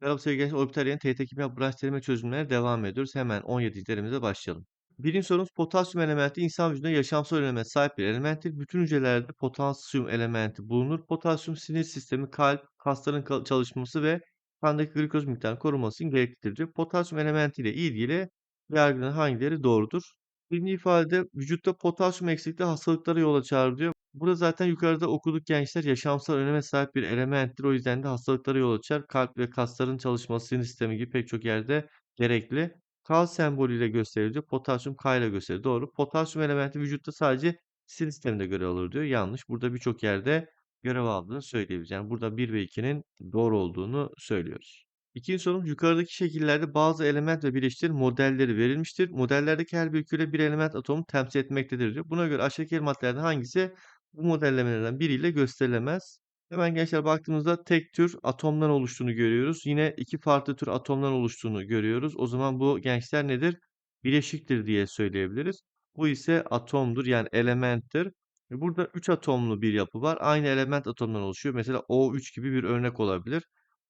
Merhaba sevgili gençler, orbital yayın TYT Kimya branş deneme çözümlerine devam ediyoruz. Hemen 17. denememize başlayalım. Birinci sorumuz potasyum elementi insan vücudunda yaşamsal öneme sahip bir elementtir. Bütün hücrelerde potasyum elementi bulunur. Potasyum sinir sistemi, kalp, kasların çalışması ve kandaki glikoz miktarını koruması için gereklidir diyor. Potasyum elementi ile ilgili yargıların hangileri doğrudur? Birinci ifade vücutta potasyum eksikliği hastalıklara yol açar diyor. Burada zaten yukarıda okuduk gençler yaşamsal öneme sahip bir elementtir. O yüzden de hastalıklara yol açar. Kalp ve kasların çalışması, sinir sistemi gibi pek çok yerde gerekli. K sembolüyle gösteriliyor. Potasyum K ile gösteriliyor. Doğru. Potasyum elementi vücutta sadece sinir sisteminde görev alır diyor. Yanlış. Burada birçok yerde görev aldığını söyleyebiliriz. Yani burada 1 ve 2'nin doğru olduğunu söylüyoruz. İkinci sorumuz yukarıdaki şekillerde bazı element ve bileşiklerin modelleri verilmiştir. Modellerdeki her bir küre bir element atomu temsil etmektedir diyor. Buna göre aşağıdaki maddelerden hangisi bu modellemelerden biriyle gösterilemez. Hemen gençler baktığımızda tek tür atomdan oluştuğunu görüyoruz. Yine iki farklı tür atomdan oluştuğunu görüyoruz. O zaman bu gençler nedir? Bileşiktir diye söyleyebiliriz. Bu ise atomdur yani elementtir. E, Burada 3 atomlu bir yapı var. Aynı element atomdan oluşuyor. Mesela O3 gibi bir örnek olabilir.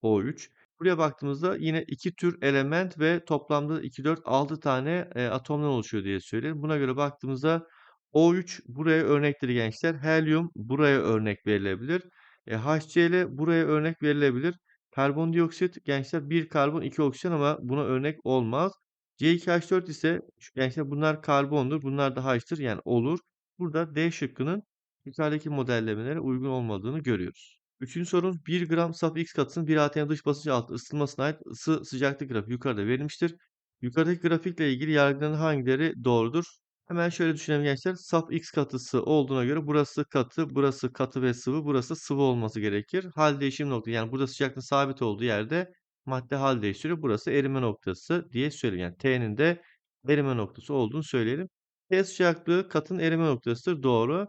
O3. Buraya baktığımızda yine iki tür element ve toplamda 2, 4, 6 tane e, atomdan oluşuyor diye söyleyelim. Buna göre baktığımızda O3 buraya örnektir gençler. Helyum buraya örnek verilebilir. E, HCl buraya örnek verilebilir. Karbondioksit gençler 1 karbon 2 oksijen ama buna örnek olmaz. C2H4 ise gençler bunlar karbondur. Bunlar da H'tır yani olur. Burada D şıkkının yukarıdaki modellemelere uygun olmadığını görüyoruz. Üçüncü sorumuz 1 gram saf X katısının bir ATM dış basıncı altında ısıtılmasına ait ısı sıcaklık grafiği yukarıda verilmiştir. Yukarıdaki grafikle ilgili yargıların hangileri doğrudur? Hemen şöyle düşünelim gençler. Saf X katısı olduğuna göre burası katı, burası katı ve sıvı, burası sıvı olması gerekir. Hal değişim noktası yani burada sıcaklığın sabit olduğu yerde madde hal değiştiriyor. Burası erime noktası diye söyleyelim. Yani T'nin de erime noktası olduğunu söyleyelim. T sıcaklığı katın erime noktasıdır. Doğru.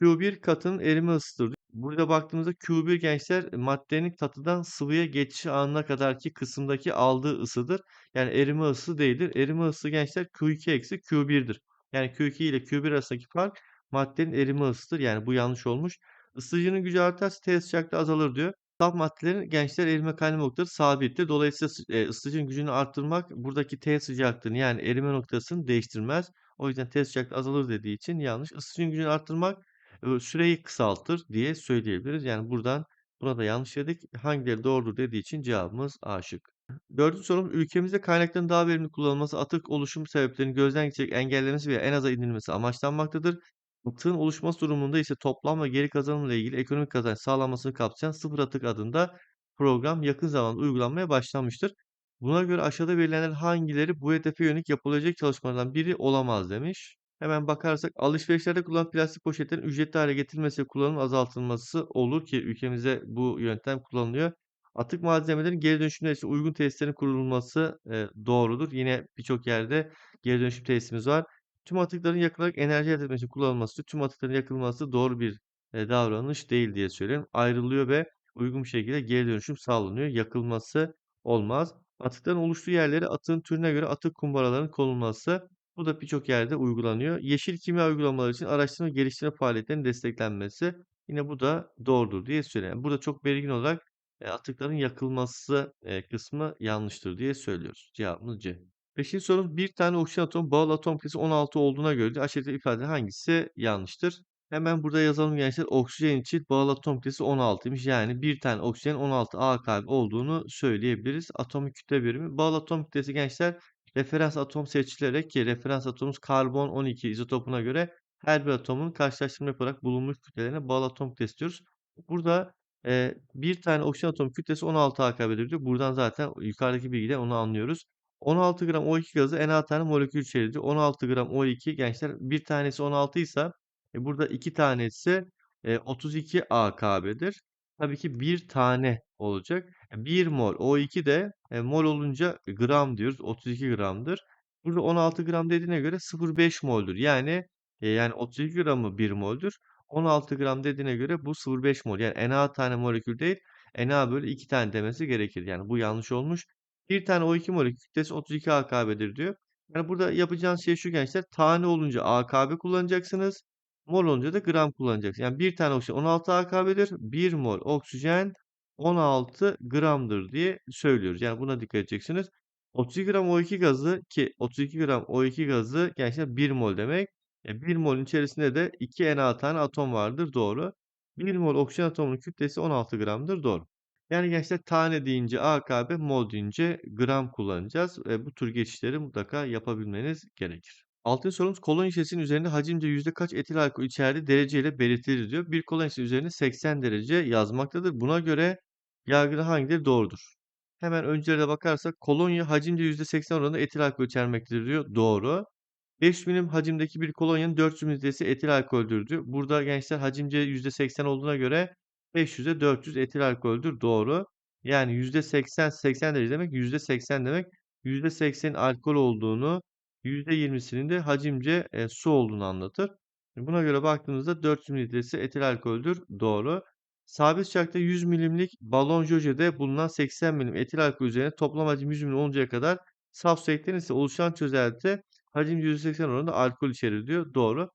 Q1 katının erime ısıdır. Burada baktığımızda Q1 gençler maddenin katıdan sıvıya geçiş anına kadarki kısımdaki aldığı ısıdır. Yani erime ısı değildir. Erime ısı gençler Q2 eksi Q1'dir. Yani Q2 ile Q1 arasındaki fark maddenin erime ısıdır. Yani bu yanlış olmuş. Isıtıcının gücü artarsa T sıcaklığı azalır diyor. Saf maddelerin gençler erime kaynama noktaları sabittir. Dolayısıyla sı- e, ısıtıcının gücünü arttırmak buradaki T sıcaklığını yani erime noktasını değiştirmez. O yüzden T sıcaklığı azalır dediği için yanlış. Isıtıcının gücünü arttırmak e, süreyi kısaltır diye söyleyebiliriz. Yani buradan buna da yanlış dedik. Hangileri doğrudur dediği için cevabımız A şıkkı. Dördüncü sorumuz ülkemizde kaynakların daha verimli kullanılması, atık oluşum sebeplerinin gözden geçirerek engellenmesi veya en aza indirilmesi amaçlanmaktadır. Atığın oluşması durumunda ise toplam ve geri kazanımla ilgili ekonomik kazanç sağlanmasını kapsayan sıfır atık adında program yakın zamanda uygulanmaya başlanmıştır. Buna göre aşağıda verilenler hangileri bu hedefe yönelik yapılacak çalışmalardan biri olamaz demiş. Hemen bakarsak alışverişlerde kullanılan plastik poşetlerin ücretli hale getirilmesi kullanım azaltılması olur ki ülkemizde bu yöntem kullanılıyor. Atık malzemelerin geri dönüşümleri için uygun tesislerin kurulması e, doğrudur. Yine birçok yerde geri dönüşüm tesisimiz var. Tüm atıkların yakılarak enerji elde etmek kullanılması, tüm atıkların yakılması doğru bir e, davranış değil diye söylüyorum. Ayrılıyor ve uygun bir şekilde geri dönüşüm sağlanıyor. Yakılması olmaz. Atıkların oluştuğu yerlere atığın türüne göre atık kumbaralarının konulması bu da birçok yerde uygulanıyor. Yeşil kimya uygulamaları için araştırma geliştirme faaliyetlerinin desteklenmesi yine bu da doğrudur diye söylüyorum. Burada çok belirgin olarak atıkların yakılması kısmı yanlıştır diye söylüyoruz. Cevabımız C. Beşinci sorumuz bir tane oksijen atomu bağlı atom kütlesi 16 olduğuna göre de aşağıdaki ifade hangisi yanlıştır? Hemen burada yazalım gençler. Oksijen için bağlı atom kütlesi 16'ymış. Yani bir tane oksijen 16 AKB olduğunu söyleyebiliriz. Atomik kütle birimi. Bağlı atom kütlesi gençler referans atom seçilerek ki referans atomumuz karbon 12 izotopuna göre her bir atomun karşılaştırma yaparak bulunmuş kütlelerine bağlı atom kütlesi diyoruz. Burada e, bir tane oksijen atomu kütlesi 16 AKB'dir diyor. Buradan zaten yukarıdaki bilgiden onu anlıyoruz. 16 gram O2 gazı en tane molekül içerir diyor. 16 gram O2 gençler bir tanesi 16 ise e, burada iki tanesi e, 32 AKB'dir. Tabii ki bir tane olacak. 1 mol O2 de e, mol olunca gram diyoruz. 32 gramdır. Burada 16 gram dediğine göre 0,5 mol'dür. Yani e, yani 32 gramı 1 mol'dür. 16 gram dediğine göre bu 0,5 mol. Yani Na tane molekül değil. Na bölü 2 tane demesi gerekir. Yani bu yanlış olmuş. Bir tane O2 molekül kütlesi 32 AKB'dir diyor. Yani burada yapacağınız şey şu gençler. Tane olunca AKB kullanacaksınız. Mol olunca da gram kullanacaksınız. Yani bir tane oksijen 16 AKB'dir. 1 mol oksijen 16 gramdır diye söylüyoruz. Yani buna dikkat edeceksiniz. 32 gram O2 gazı ki 32 gram O2 gazı gençler 1 mol demek. E, 1 molün içerisinde de 2 Na tane atom vardır. Doğru. 1 mol oksijen atomunun kütlesi 16 gramdır. Doğru. Yani gençler tane deyince AKB, mol deyince gram kullanacağız. E, bu tür geçişleri mutlaka yapabilmeniz gerekir. Altıncı sorumuz kolonya şişesinin üzerinde hacimce yüzde kaç etil alkol içerdiği dereceyle belirtilir diyor. Bir kolonya şişesi üzerinde 80 derece yazmaktadır. Buna göre yargıda hangileri doğrudur? Hemen öncelere bakarsak kolonya hacimce %80 oranında etil alkol içermektedir diyor. Doğru. 5 milim hacimdeki bir kolonyanın 400 mililitresi etil alkoldür diyor. Burada gençler hacimce %80 olduğuna göre 500'e 400 etil alkoldür. Doğru. Yani %80 80 derece demek %80 demek. %80'in alkol olduğunu %20'sinin de hacimce e, su olduğunu anlatır. Buna göre baktığımızda 400 mililitresi etil alkoldür. Doğru. Sabit sıcakta 100 milimlik balon jojede bulunan 80 milim etil alkol üzerine toplam hacim 100 milim oluncaya kadar saf su eklenirse oluşan çözelti hacim %80 oranında alkol içerir diyor. Doğru.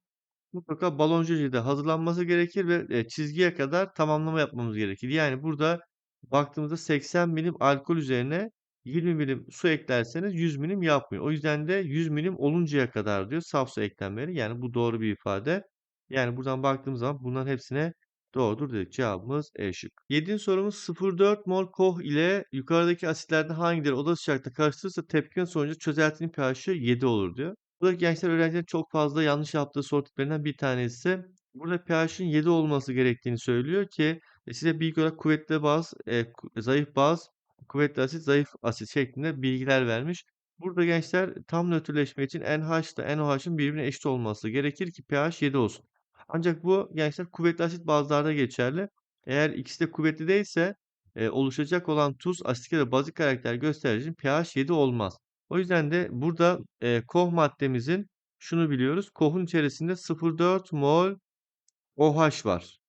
Mutlaka balon jojede hazırlanması gerekir ve e, çizgiye kadar tamamlama yapmamız gerekir. Yani burada baktığımızda 80 milim alkol üzerine 20 milim su eklerseniz 100 milim yapmıyor. O yüzden de 100 milim oluncaya kadar diyor saf su eklenmeli. Yani bu doğru bir ifade. Yani buradan baktığımız zaman bunların hepsine doğrudur dedik. Cevabımız E şık. 7. sorumuz 0,4 mol koh ile yukarıdaki asitlerden hangileri oda sıcaklıkta karıştırırsa tepkime sonucu çözeltinin pH'i 7 olur diyor. Burada gençler öğrencilerin çok fazla yanlış yaptığı soru tiplerinden bir tanesi. Burada pH'in 7 olması gerektiğini söylüyor ki e, size bilgi olarak kuvvetli baz, e, zayıf baz, kuvvetli asit, zayıf asit şeklinde bilgiler vermiş. Burada gençler tam nötrleşme için NH ile NOH'ın birbirine eşit olması gerekir ki pH 7 olsun. Ancak bu gençler kuvvetli asit bazlarda geçerli. Eğer ikisi de kuvvetli değilse e, oluşacak olan tuz, asitik ya da bazik karakter gösterici için pH 7 olmaz. O yüzden de burada e, koh maddemizin şunu biliyoruz. Kohun içerisinde 0,4 mol OH var.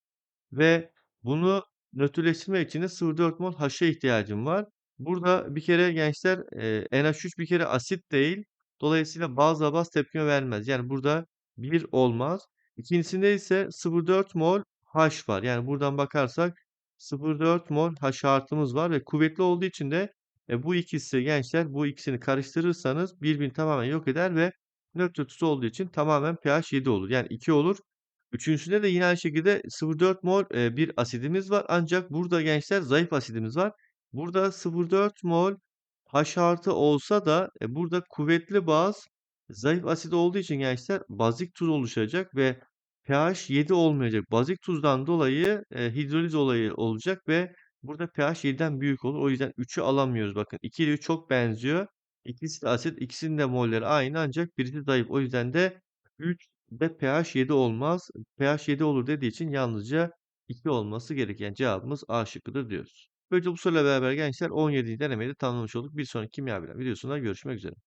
Ve bunu nötrleştirmek için de 0,4 mol H'a ihtiyacım var. Burada bir kere gençler e, NH3 bir kere asit değil. Dolayısıyla bazla baz tepkime vermez. Yani burada 1 olmaz. İkincisinde ise 0,4 mol H var. Yani buradan bakarsak 0,4 mol H artımız var ve kuvvetli olduğu için de e, bu ikisi gençler bu ikisini karıştırırsanız birbirini tamamen yok eder ve nötr tuzu olduğu için tamamen pH 7 olur. Yani 2 olur. Üçüncüsünde de yine aynı şekilde 0,4 mol e, bir asidimiz var. Ancak burada gençler zayıf asidimiz var. Burada 0,4 mol H artı olsa da e, burada kuvvetli baz zayıf asit olduğu için gençler bazik tuz oluşacak ve pH 7 olmayacak. Bazik tuzdan dolayı e, hidroliz olayı olacak ve burada pH 7'den büyük olur. O yüzden 3'ü alamıyoruz. Bakın 2 ile 3 çok benziyor. İkisi de asit, ikisinin de molleri aynı ancak birisi zayıf. O yüzden de 3 ve pH 7 olmaz. pH 7 olur dediği için yalnızca 2 olması gereken cevabımız A şıkkıdır diyoruz. Böylece bu soruyla beraber gençler 17. denemeyi de tamamlamış olduk. Bir sonraki kimya bilen videosunda görüşmek üzere.